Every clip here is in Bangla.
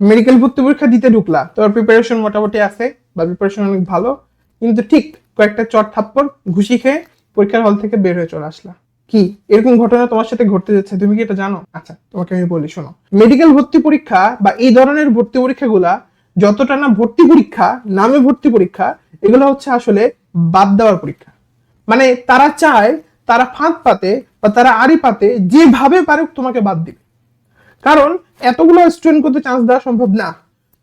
মেডিকেল ভর্তি পরীক্ষা দিতে ঢুকলা তোমার প্রিপারেশন মোটামুটি আছে বা প্রিপারেশন অনেক ভালো, কিন্তু ঠিক কয়েকটা চট থাপ্পড় ঘুষি খেয়ে পরীক্ষার হল থেকে বের হয়ে চলে আসলা। কি? এরকম ঘটনা তোমার সাথে ঘটতে যাচ্ছে, তুমি কি এটা জানো? আচ্ছা তোমাকে আমি বলি, শোনো। মেডিকেল ভর্তি পরীক্ষা বা এই ধরনের ভর্তি পরীক্ষাগুলা, যতটা না ভর্তি পরীক্ষা, নামে ভর্তি পরীক্ষা, এগুলো হচ্ছে আসলে বাদ দেওয়ার পরীক্ষা। মানে তারা চায়, তারা ফাঁদ পাতে বা তারা আড়ি পাতে, যেভাবে পারুক তোমাকে বাদ দিবে কারণ এতগুলো স্টুডেন্ট করতে চান্স দেওয়া সম্ভব না।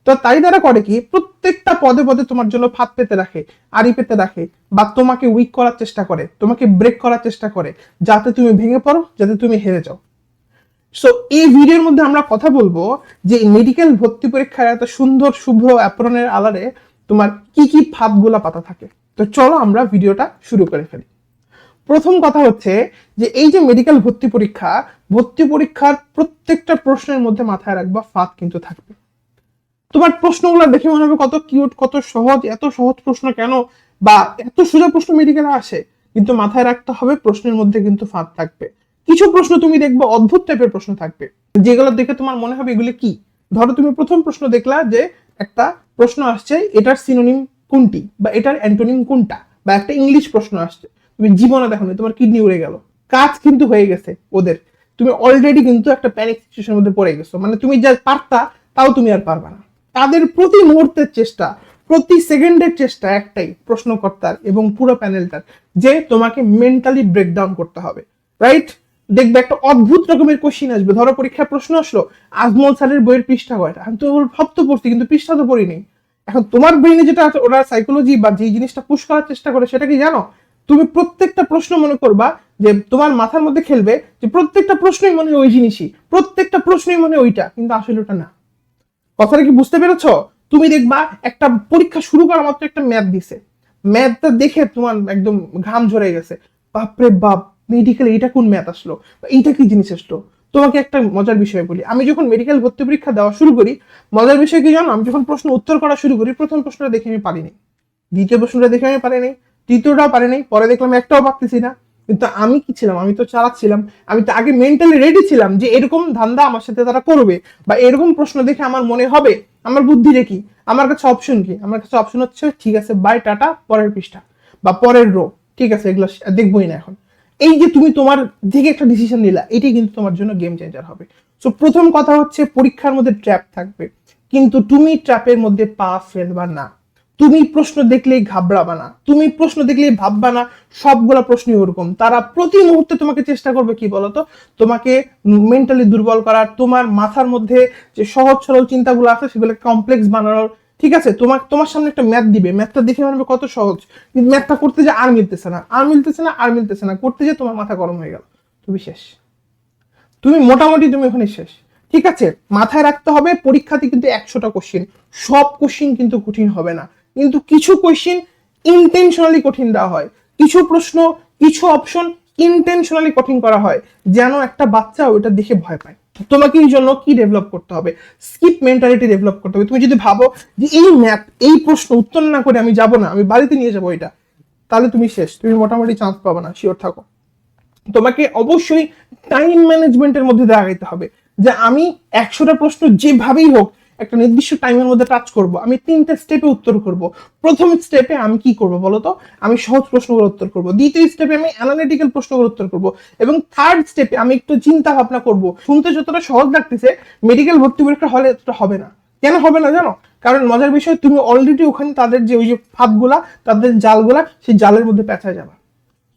তো তাই তারা করে কি, প্রত্যেকটা পদে পদে তোমার জন্য ফাঁদ পেতে রাখে, আড়ি পেতে রাখে বা তোমাকে উইক করার চেষ্টা করে, তোমাকে ব্রেক করার চেষ্টা করে, যাতে তুমি ভেঙে পড়ো, যাতে তুমি হেরে যাও। সো এই ভিডিওর মধ্যে আমরা কথা বলব যে মেডিকেল ভর্তি পরীক্ষার এত সুন্দর, শুভ্র অ্যাপ্রনের আলারে তোমার কি কি ফাঁদগুলা পাতা থাকে। তো চলো আমরা ভিডিওটা শুরু করে ফেলি। প্রথম কথা হচ্ছে যে এই যে মেডিকেল ভর্তি পরীক্ষা, ভর্তি পরীক্ষার প্রত্যেকটা প্রশ্নের মধ্যে মাথায় রাখবা, ফাঁদ কিন্তু থাকবে। তোমার প্রশ্নগুলো দেখে মনে হবে কত কিউট কত সহজ, এত সহজ প্রশ্ন কেন? বা এত সোজা প্রশ্ন মেডিকেলে আসে, কিন্তু মাথায় রাখতে হবে প্রশ্নের মধ্যে কিন্তু ফাঁদ থাকবে। কিছু প্রশ্ন তুমি দেখবে অদ্ভুত টাইপের প্রশ্ন থাকবে, যেগুলো দেখে তোমার মনে হবে এগুলি কি? ধরো তুমি প্রথম প্রশ্ন দেখলা যে একটা প্রশ্ন আসছে, এটার সিনোনিম কোনটি? বা এটার অ্যান্টোনিম কোনটা? বা একটা ইংলিশ প্রশ্ন আসছে। তুমি জীবনে দেখো নি, তোমার কিডনি উড়ে গেল। কাজ কিন্তু হয়ে গেছে ওদের। তুমি অলরেডি কিন্তু একটা প্যানিক সিচুয়েশনের মধ্যে পড়ে গেছো। মানে তুমি যা পারতা তাও তুমি আর পারবা না। তাদের প্রতি মুহূর্তের চেষ্টা প্রতি সেকেন্ডের চেষ্টা একটাই প্রশ্নকর্তার এবং পুরো প্যানেলটার যে তোমাকে মেন্টালি ব্রেকডাউন করতে হবে। রাইট দেখবে একটা অদ্ভুত রকমের কোশ্চিন আসবে। ধরো পরীক্ষায় প্রশ্ন আসলো আজমল স্যারের বইয়ের পৃষ্ঠা কয়টা? আমি তো ওর ভাব তো পড়ছি কিন্তু পৃষ্ঠা তো পড়িনি। এখন তোমার ব্রেনে যেটা ওরা সাইকোলজি বা যে জিনিসটা পুশ করার চেষ্টা করে সেটা কি জানো? তুমি প্রত্যেকটা প্রশ্ন মনে করবা যে তোমার মাথার মধ্যে খেলবে যে প্রত্যেকটা প্রশ্নই মনে হয় ওই জিনিসই, প্রত্যেকটা প্রশ্নই মনে হয় ওইটা, কিন্তু আসলে ওটা না। কথাটা কি বুঝতে পেরেছ? তুমি দেখবা একটা পরীক্ষা শুরু করা মাত্র একটা ম্যাথ দিছে। ম্যাথটা দেখে তোমার একদম ঘাম ঝরে গেছে। বাপরে বাপ মেডিকেল এটা কোন ম্যাথ আসলো? এইটা কি জিনিস আসলো? তোমাকে একটা মজার বিষয় বলি। আমি যখন মেডিকেল ভর্তি পরীক্ষা দেওয়া শুরু করি, মজার বিষয় কি জানো? আমি যখন প্রশ্ন উত্তর করা শুরু করি, প্রথম প্রশ্নটা দেখে আমি পারিনি। দ্বিতীয় প্রশ্নটা দেখে আমি পারিনি। তৃতীয়টাও পারিনি পরে দেখলাম একটাও পারতেছি না। কিন্তু আমি কি ছিলাম? আমি তো চালাচ্ছিলাম আমি তো আগে মেন্টালি রেডি ছিলাম যে এরকম ধান্দা আমার সাথে তারা করবে বা এরকম প্রশ্ন দেখে আমার মনে হবে, আমার বুদ্ধি কি? আমার কাছে অপশন কি? আমার কাছে অপশন হচ্ছে, ঠিক আছে বাই টাটা, পরের পৃষ্ঠা বা পরের রো ঠিক আছে, এগুলো দেখবোই না এখন। এই যে তুমি তোমার দিকে একটা ডিসিশন নিলা, এটাই কিন্তু তোমার জন্য গেম চেঞ্জার হবে। সো প্রথম কথা হচ্ছে পরীক্ষার মধ্যে ট্র্যাপ থাকবে। কিন্তু তুমি ট্র্যাপের মধ্যে পা ফেলবা না। তুমি প্রশ্ন দেখলেই ঘাবড়াবা না। তুমি প্রশ্ন দেখলেই ভাববা না, সবগুলা প্রশ্নই ওরকম। তারা প্রতি মুহূর্তে তোমাকে চেষ্টা করবে কি বলতো? তোমাকে মেন্টালি দুর্বল করার তোমার মাথার মধ্যে যে সহজ সরল চিন্তাগুলো আছে সেগুলো কমপ্লেক্স বানানোর। ঠিক আছে? তোমার তোমার সামনে একটা ম্যাথ দিবে। ম্যাথটা দেখে মানবে কত সহজ। কিন্তু ম্যাথটা করতে যে আর মিলতেছে না। আর মিলতেছে না, আর মিলতেছে না। করতে যে তোমার মাথা গরম হয়ে গেল। তুমি শেষ। তুমি মোটামুটি তুমি ওখানে শেষ। ঠিক আছে? মাথায় রাখতে হবে, পরীক্ষাতে কিন্তু একশোটা কোশ্চিন সব কোশ্চিন কিন্তু কঠিন হবে না। কিন্তু কিছু কোশ্চিন ইন্টেনশনালি কঠিন দেওয়া হয়। কিছু প্রশ্ন, কিছু অপশন ইন্টেনশনালি কঠিন করা হয়, যেন একটা বাচ্চা ওটা দেখে ভয় পায়। তোমাকে এই জন্য কি ডেভেলপ করতে হবে? স্কিপ মেন্টালিটি ডেভেলপ করতে হবে। তুমি যদি ভাবো যে এই ম্যাথ এই প্রশ্ন উত্তর না করে আমি যাব না, আমি বাড়িতে নিয়ে যাব এটা, তাহলে তুমি শেষ। তুমি মোটামুটি চান্স পাবে না শিওর থাকো। তোমাকে অবশ্যই টাইম ম্যানেজমেন্টের মধ্যে দিয়ে যেতে হবে যে আমি একশোটা প্রশ্ন যেভাবেই হোক একটা নির্দিষ্ট টাইমের মধ্যে টাচ করব। আমি তিনটা স্টেপে উত্তর করব। প্রথম স্টেপে আমি কি করব বলতো আমি সহজ প্রশ্নগুলো উত্তর করব। দ্বিতীয় স্টেপে আমি অ্যানালিটিক্যাল প্রশ্নগুলো উত্তর করব। এবং থার্ড স্টেপে আমি একটু চিন্তা ভাবনা করব। শুনতে যতটা সহজ লাগতেছে মেডিকেল ভর্তি পরীক্ষা হলে এতটা হবে না। কেন হবে না জানো? কারণ মজার বিষয়, তুমি অলরেডি ওখানে তাদের যে ওই যে ফাঁদগুলা তাদের জালগুলা, সেই জালের মধ্যে পেঁচায় যাবা।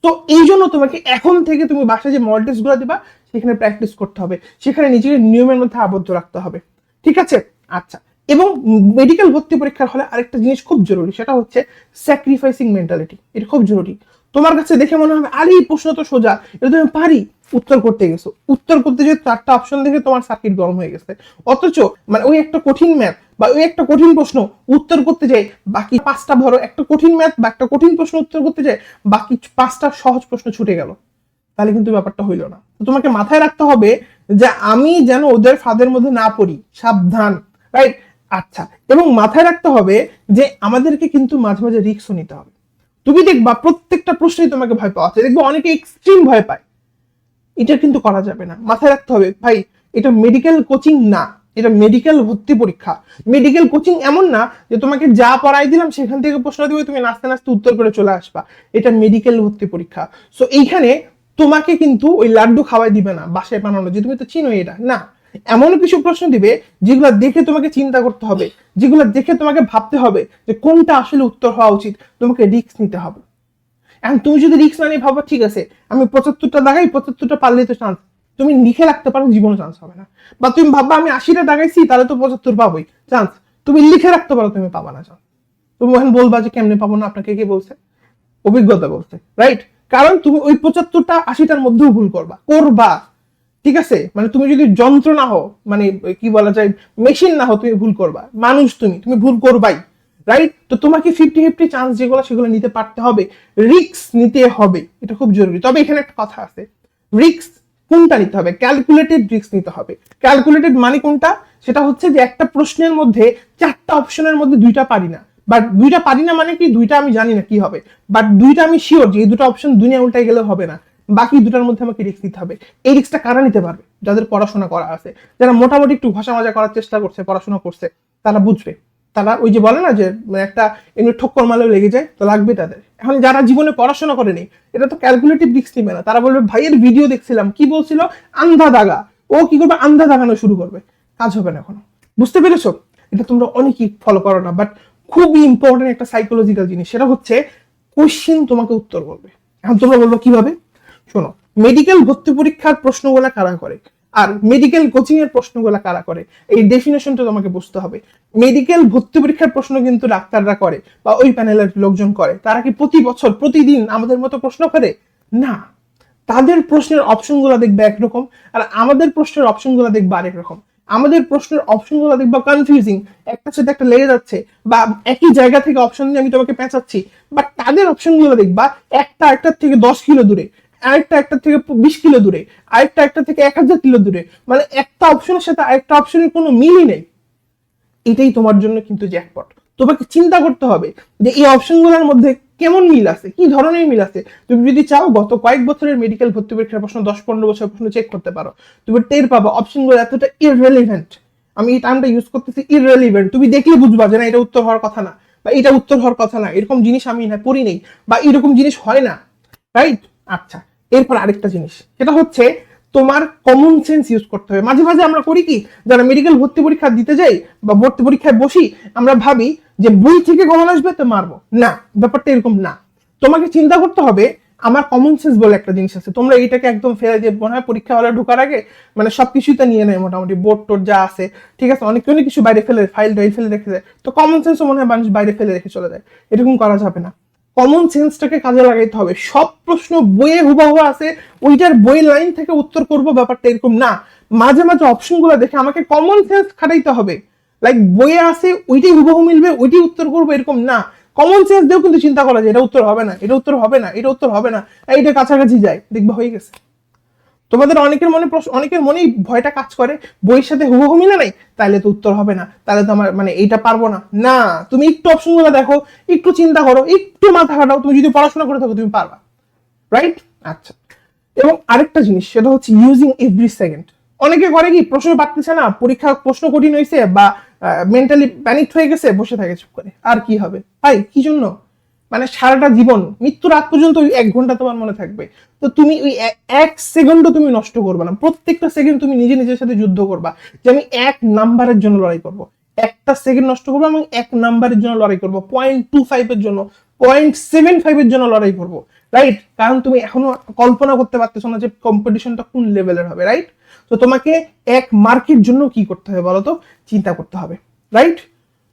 তো এই জন্য তোমাকে এখন থেকে তুমি বাসায় যে মডেল টেস্টগুলো দিবা, সেখানে প্র্যাকটিস করতে হবে। সেখানে নিজেকে নিয়মের মধ্যে আবদ্ধ রাখতে হবে। ঠিক আছে? আচ্ছা এবং মেডিকেল ভর্তি পরীক্ষার হলে আরেকটা জিনিস খুব জরুরি, সেটা হচ্ছে স্যাক্রিফাইসিং মেন্টালিটি এটা খুব জরুরি। তোমার কাছে দেখে মনে হবে, আরে এই প্রশ্ন তো সোজা, এটা তো আমি পারি, উত্তর করতে গেছো। উত্তর করতে যে চারটা অপশন দেখে তোমার সার্কিট গরম হয়ে গেছে। অথচ মানে ওই একটা কঠিন ম্যাথ বা ওই একটা কঠিন প্রশ্ন উত্তর করতে যাই বাকি পাঁচটা ধরো, একটা কঠিন ম্যাথ বা একটা কঠিন প্রশ্ন উত্তর করতে যাই বাকি পাঁচটা সহজ প্রশ্ন ছুটে গেল। তাহলে কিন্তু ব্যাপারটা হইল না। তোমাকে মাথায় রাখতে হবে যে আমি যেন ওদের ফাঁদের মধ্যে না পড়ি, সাবধান। রাইট আচ্ছা এবং মাথায় রাখতে হবে যে আমাদেরকে কিন্তু মাঝে মাঝে রিস্কও নিতে হবে। তুমি দেখবা প্রত্যেকটা প্রশ্নেই তোমাকে ভয় অনেকে এক্সট্রিম ভয় পায়। এটা কিন্তু করা যাবে না। মাথায় রাখতে হবে, ভাই, এটা মেডিকেল কোচিং না। এটা মেডিকেল ভর্তি পরীক্ষা। মেডিকেল কোচিং এমন না যে তোমাকে যা পড়াই দিলাম, সেখান থেকে প্রশ্ন দিবে, তুমি নাচতে নাচতে উত্তর করে চলে আসবা। এটা মেডিকেল ভর্তি পরীক্ষা। সো এইখানে তোমাকে কিন্তু ওই লাড্ডু খাওয়াই দিবে না, বাসায় বানানো। যে তুমি তো চিনো এটা। না এমন কিছু প্রশ্ন দিবে যেগুলো দেখে তোমাকে চিন্তা করতে হবে, যেগুলো দেখে তোমাকে ভাবতে হবে যে কোনটা আসলে উত্তর হওয়া উচিত, তোমাকে রিস্ক নিতে হবে। এখন তুমি যদি রিস্ক না নিয়ে ভাবো, ঠিক আছে, আমি পঁচাত্তরটা দাগাই পঁচাত্তরটা পারলে তো চান্স তুমি লিখে রাখতে পারো, জীবনে চান্স হবে না। বা তুমি ভাববা, আমি আশিটা দাগাইছি তাহলে তো পঁচাত্তর পাবোই চান্স তুমি লিখে রাখতে পারো, তুমি পাবা না চান্স তুমি এখন বলবা যে কেমনে পাবো না, আপনাকে কে বলছে? অভিজ্ঞতা বলছে রাইট কারণ তুমি ওই পঁচাত্তরটা আশিটার মধ্যেও ভুল করবা করবা। ঠিক আছে? মানে তুমি যদি যন্ত্র না হও মানে কি বলা যায় মেশিন না হও, তুমি ভুল করবা। মানুষ তুমি তুমি ভুল করবাই রাইট তো তোমাকে ফিফটি ফিফটি চান্স যেগুলো, সেগুলো নিতে পারতে হবে। রিক্স নিতে হবে, এটা খুব জরুরি। তবে এখানে একটা কথা আছে। রিক্স কোনটা নিতে হবে? ক্যালকুলেটেড রিক্স নিতে হবে। ক্যালকুলেটেড মানে কোনটা? সেটা হচ্ছে যে একটা প্রশ্নের মধ্যে চারটা অপশনের মধ্যে দুইটা পারি না। বাট দুইটা পারি না মানে কি? দুইটা আমি জানি না কি হবে। বাট দুইটা আমি শিওর যে এই দুটো অপশন দুনিয়া উল্টাই গেলে হবে না। বাকি দুটার মধ্যে আমাকে রিস্ক নিতে হবে। এই রিস্কটা কারা নিতে পারবে? যাদের পড়াশোনা করা আছে। যারা মোটামুটি একটু ভাষা মাজা করার চেষ্টা করছে, পড়াশোনা করছে, তারা বুঝবে। তারা ওই যে বলে না যে একটা এমনি ঠক্কর মালেও লেগে যায়, তো লাগবে তাদের। এখন যারা জীবনে পড়াশোনা করেনি, এটা তো ক্যালকুলেটিভ রিস্ক নিবে না। তারা বলবে ভাইয়ের ভিডিও দেখছিলাম। কি বলছিল? আন্ধা দাগা। ও কি করবে? আন্ধা দাগানো শুরু করবে। কাজ হবে না এখনও। বুঝতে পেরেছ? এটা তোমরা অনেকেই ফলো করো না বাট খুবই ইম্পর্টেন্ট একটা সাইকোলজিক্যাল জিনিস। সেটা হচ্ছে কোশ্চিন তোমাকে উত্তর বলবে। এখন তোমরা বলব, কীভাবে? শোনো মেডিকেল ভর্তি পরীক্ষার প্রশ্নগুলা কারা করে? আর মেডিকেল কোচিং এর প্রশ্নগুলা কারা করে? এই ডেফিনেশনটা তোমাকে বুঝতে হবে। মেডিকেল ভর্তি পরীক্ষার প্রশ্ন কিন্তু ডাক্তাররা করে বা ওই প্যানেলের লোকজন করে। তারা কি প্রতি বছর, প্রতিদিন আমাদের মতো প্রশ্ন করে? না। তাদের প্রশ্নের অপশনগুলো দেখবে একরকম আর আমাদের প্রশ্নের অপশনগুলো দেখবে আরেক রকম। আমাদের প্রশ্নের অপশনগুলো দেখবা কনফিউজিং একটা সাথে একটা লেগে যাচ্ছে বা একই জায়গা থেকে অপশন দিয়ে আমি তোমাকে পেঁচাচ্ছি বাট তাদের অপশনগুলো দেখবা একটা একটার থেকে দশ কিলো দূরে। আরেকটা একটা থেকে বিশ কিলো দূরে, আরেকটা একটা থেকে এক হাজার কিলো দূরে। মানে একটা অপশনের সাথে আরেকটা অপশনের কোনো মিলই নেই। এটাই তোমার জন্য কিন্তু জ্যাকপট তোমাকে চিন্তা করতে হবে যে এই অপশনগুলোর মধ্যে কেমন মিল আছে? কি ধরনের মিল আছে? তুমি যদি চাও গত কয়েক বছরের মেডিকেল ভর্তি পরীক্ষার প্রশ্ন, দশ পনেরো বছর প্রশ্ন চেক করতে পারো। তুমি টের পাবো অপশনগুলো এতটা ইররেলিভেন্ট আমি এই টার্মটা ইউজ করতেছি ইররেলিভেন্ট তুমি দেখলে বুঝবা যে না, এটা উত্তর হওয়ার কথা না, বা এটা উত্তর হওয়ার কথা না, এরকম জিনিস আমি না পড়ি নেই, বা এরকম জিনিস হয় না রাইট আচ্ছা এরপর আরেকটা জিনিস। সেটা হচ্ছে তোমার কমন সেন্স ইউজ করতে হবে। মাঝে মাঝে আমরা করি কি, যারা মেডিকেল ভর্তি পরীক্ষা দিতে যাই বা ভর্তি পরীক্ষায় বসি, আমরা ভাবি যে বই থেকে কমন আসবে তো মারবো। না, ব্যাপারটা এরকম না। তোমাকে চিন্তা করতে হবে, আমার কমন সেন্স বলে একটা জিনিস আছে। তোমরা এইটাকে একদম ফেলে দিয়ে মনে হয় পরীক্ষা হলে ঢোকার আগে মানে সবকিছুতে নিয়ে নেয় মোটামুটি, বোর্ড টোড যা আছে। ঠিক আছে, অনেক অনেক কিছু বাইরে ফেলে ফাইল টাইল ফেলে রেখে যায় তো কমন সেন্সও মনে হয় মানুষ বাইরে ফেলে রেখে চলে যায়। এরকম করা যাবে না। কমন সেন্সটাকে কাজে লাগাইতে হবে। সব প্রশ্ন বইয়ে হুবাহু আছে, ওইটার বই লাইন থেকে উত্তর করব ব্যাপারটা এরকম না। মাঝে মাঝে অপশনগুলো দেখে আমাকে কমন সেন্স খাটাইতে হবে। লাইক বইয়ে আছে, ওইটাই হুবাহু মিলবে, ওইটাই উত্তর করব এরকম না। কমন সেন্স দিয়েও কিন্তু চিন্তা করা যায়, এটা উত্তর হবে না, এটা উত্তর হবে না, এটা উত্তর হবে না। এইটা কাছাকাছি যায়, দেখবা হয়ে গেছে। তোমাদের অনেকের মনে প্রশ্ন, অনেকের মনেই ভয়টা কাজ করে, বইয়ের সাথে হুবহু মিলে নাই তাহলে তো উত্তর হবে না তাহলে তো আমার মানে এইটা পারব না। না, তুমি একটু অপশনগুলো দেখো, একটু চিন্তা করো, একটু মাথা খাটাও তুমি যদি পড়াশোনা করে থাকো, তুমি পারবা। রাইট আচ্ছা। এবং আরেকটা জিনিস, সেটা হচ্ছে ইউজিং এভরি সেকেন্ড অনেকে করে কি, প্রশ্ন পারতেছে না, পরীক্ষা প্রশ্ন কঠিন হয়েছে বা মেন্টালি প্যানিক হয়ে গেছে, বসে থাকে চুপ করে। আর কি হবে? ভাই, কি জন্য? মানে সারাটা জীবন, মৃত্যুর আগ পর্যন্ত ওই এক ঘণ্টা তোমার মনে থাকবে। তো তুমি ওই এক সেকেন্ডও তুমি নষ্ট করবে না। প্রত্যেকটা সেকেন্ড তুমি নিজে নিজের সাথে যুদ্ধ করবা যে আমি এক নাম্বারের জন্য লড়াই করব। একটা সেকেন্ড নষ্ট করব এবং এক নাম্বারের জন্য লড়াই করব। পয়েন্ট টু ফাইভের জন্য পয়েন্ট সেভেন ফাইভের জন্য লড়াই করব। রাইট কারণ তুমি এখনও কল্পনা করতে পারতেছো না যে কম্পিটিশনটা কোন লেভেলের হবে রাইট তো তোমাকে এক মার্কের জন্য কি করতে হবে বলো তো? চিন্তা করতে হবে রাইট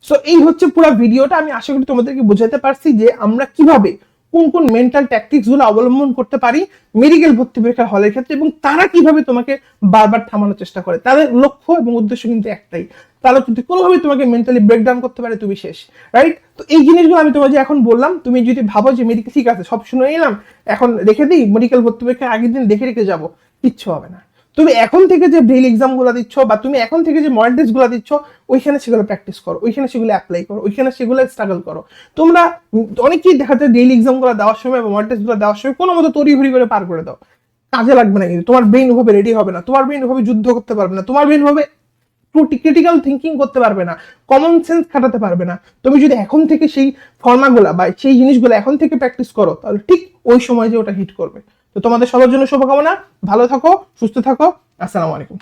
সো এই হচ্ছে পুরো ভিডিওটা। আমি আশা করি তোমাদেরকে বোঝাতে পারছি যে আমরা কীভাবে কোন কোন মেন্টাল ট্যাকটিক্সগুলো অবলম্বন করতে পারি মেডিকেল ভর্তি পরীক্ষার হলের ক্ষেত্রে এবং তারা কীভাবে তোমাকে বারবার থামানোর চেষ্টা করে। তাদের লক্ষ্য এবং উদ্দেশ্য কিন্তু একটাই। তারা যদি কোনোভাবে তোমাকে মেন্টালি ব্রেকডাউন করতে পারে, তুমি শেষ রাইট তো এই জিনিসগুলো আমি তোমাকে এখন বললাম। তুমি যদি ভাবো যে মেডিকেল ঠিক আছে, সব শুনে নিলাম এখন রেখে দিই মেডিকেল ভর্তি পরীক্ষার আগের দিন দেখে রেখে যাব, কিচ্ছু হবে না। তুমি এখন থেকে যে ব্রিল এক্সামগুলো দিচ্ছ বা তুমি এখন থেকে যে মডেল টেস্টগুলো দিচ্ছ, ওইখানে সেগুলো প্র্যাকটিস করো, ওইখানে সেগুলো অ্যাপ্লাই করো, ওইখানে সেগুলো স্ট্রাগল করো। তোমরা অনেকেই দেখা যায় ডেইলি এক্সামগুলো দেওয়ার সময় বা মডেল টেস্টগুলো দেওয়ার সময় কোনো মতো তড়িঘড়ি করে পার করে দাও। কাজে লাগবে না কিন্তু, তোমার ব্রেন ওভাবে রেডি হবে না, তোমার ব্রেন ওভাবে যুদ্ধ করতে পারবে না, তোমার ব্রেন ওভাবে ক্রিটিক্যাল থিঙ্কিং করতে পারবে না কমন সেন্স খাটাতে পারবে না। তুমি যদি এখন থেকে সেই ফর্মাগুলো বা সেই জিনিসগুলো এখন থেকে প্র্যাকটিস করো, তাহলে ঠিক ওই সময় যে ওটা হিট করবে। তো তোমাদের সবার জন্য শুভকামনা। ভালো থাকো সুস্থ থাকো। আসসালামু আলাইকুম।